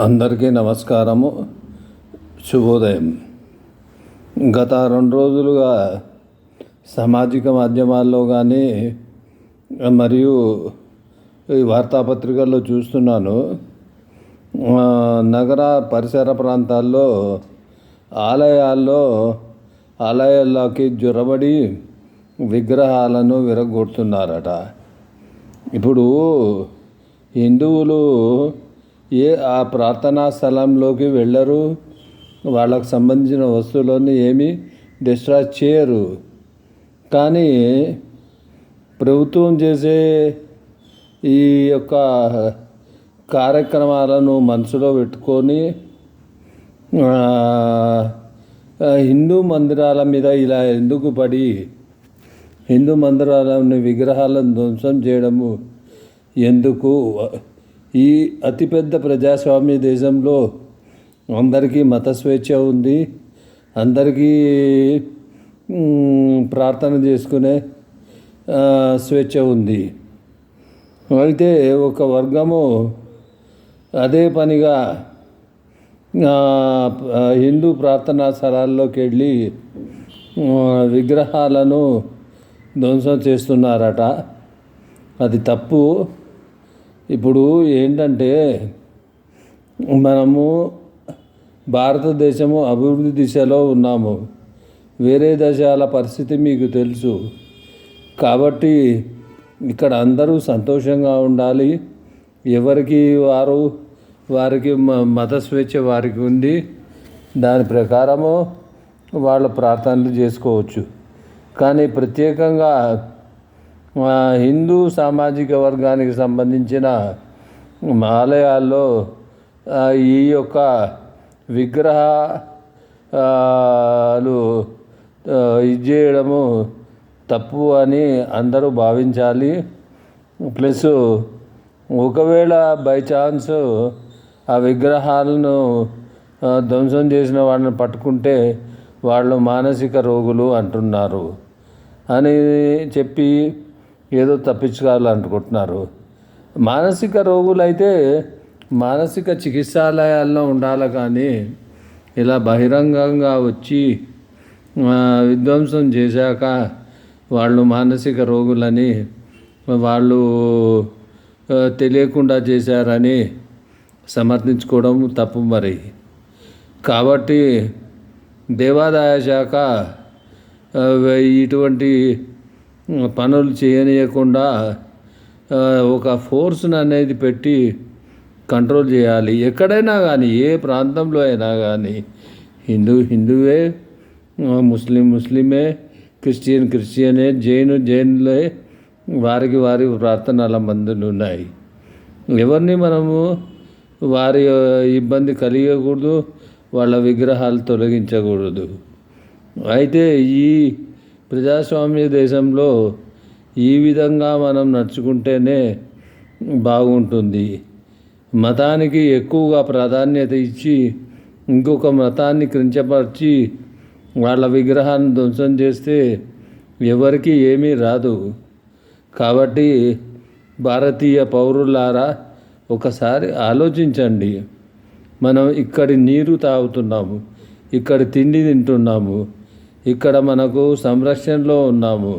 అందరికీ నమస్కారము. శుభోదయం. గత రెండు రోజులుగా సామాజిక మాధ్యమాల్లో కానీ మరియు ఈ వార్తాపత్రికల్లో చూస్తున్నాను. నగర పరిసర ప్రాంతాల్లో ఆలయాల్లో ఆలయాల్లోకి జొరబడి విగ్రహాలను విరగొడుతున్నారట ఇప్పుడు హిందువులు ఏ ఆ ప్రార్థనా స్థలంలోకి వెళ్ళరు. వాళ్ళకు సంబంధించిన వస్తువులను ఏమీ డిస్ట్రాక్ట్ చేయరు. కానీ ప్రభుత్వం చేసే ఈ యొక్క కార్యక్రమాలను మనసులో పెట్టుకొని హిందూ మందిరాల మీద ఇలా ఎందుకు పడి హిందూ మందిరాలని విగ్రహాలను ధ్వంసం చేయడము ఎందుకు? ఈ అతిపెద్ద ప్రజాస్వామ్య దేశంలో అందరికీ మత స్వేచ్ఛ ఉంది. అందరికీ ప్రార్థన చేసుకునే స్వేచ్ఛ ఉంది. అయితే ఒక వర్గము అదే పనిగా హిందూ ప్రార్థనా స్థలాల్లోకి వెళ్ళి విగ్రహాలను ధ్వంసం చేస్తున్నారట. అది తప్పు. ఇప్పుడు ఏంటంటే మనము భారతదేశము అభివృద్ధి దిశలో ఉన్నాము. వేరే దేశాల పరిస్థితి మీకు తెలుసు. కాబట్టి ఇక్కడ అందరూ సంతోషంగా ఉండాలి. ఎవరికి వారు వారికి మ- మత స్వేచ్ఛ వారికి ఉంది. దాని ప్రకారము వాళ్ళు ప్రార్థనలు చేసుకోవచ్చు. కానీ ప్రత్యేకంగా హిందూ సామాజిక వర్గానికి సంబంధించిన ఆలయాల్లో ఈ యొక్క విగ్రహాలు ఇది చేయడము తప్పు అని అందరూ భావించాలి. ప్లస్ ఒకవేళ బై ఛాన్స్ ఆ విగ్రహాలను ధ్వంసం చేసిన వాళ్ళని పట్టుకుంటే వాళ్ళు మానసిక రోగులు అంటున్నారు. అని చెప్పి ఏదో తప్పించుకోవాలనుకుంటున్నారు మానసిక రోగులైతే మానసిక చికిత్సాలయాల్లో ఉండాలి కానీ ఇలా బహిరంగంగా వచ్చి విధ్వంసం చేశాక వాళ్ళు మానసిక రోగులని వాళ్ళు తెలియకుండా చేశారని సమర్థించుకోవడం తప్పు మరి. కాబట్టి దేవాదాయ శాఖ ఇటువంటి పనులు చేయనీయకుండా ఒక ఫోర్స్ని అనేది పెట్టి కంట్రోల్ చేయాలి. ఎక్కడైనా కానీ ఏ ప్రాంతంలో అయినా కానీ హిందూ హిందువే ముస్లిం ముస్లిమే క్రిస్టియన్ క్రిస్టియనే జైను జైన్లే వారికి వారి ప్రార్థనల మందులు ఉన్నాయి. ఎవరిని మనము వారి ఇబ్బంది కలిగకూడదు వాళ్ళ విగ్రహాలు తొలగించకూడదు. అయితే ఈ ప్రజాస్వామ్య దేశంలో ఈ విధంగా మనం నడుచుకుంటేనే బాగుంటుంది. మతానికి ఎక్కువగా ప్రాధాన్యత ఇచ్చి ఇంకొక మతాన్ని క్రించపరిచి వాళ్ళ విగ్రహాన్ని ధ్వంసం చేస్తే ఎవరికి ఏమీ రాదు. కాబట్టి భారతీయ పౌరులారా ఒకసారి ఆలోచించండి. మనం ఇక్కడి నీరు తాగుతున్నాము ఇక్కడ తిండి తింటున్నాము ఇక్కడ మనకు సంరక్షణలో ఉన్నాము.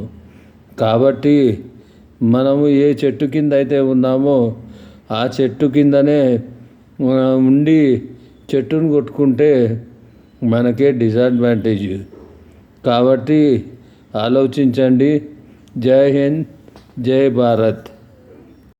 కాబట్టి మనము ఏ చెట్టు కింద అయితే ఉన్నామో ఆ చెట్టు కిందనే ఉండి చెట్టును కొట్టుకుంటే మనకే డిసడ్వాంటేజ్ కాబట్టి ఆలోచించండి. జై హింద్ జై భారత్.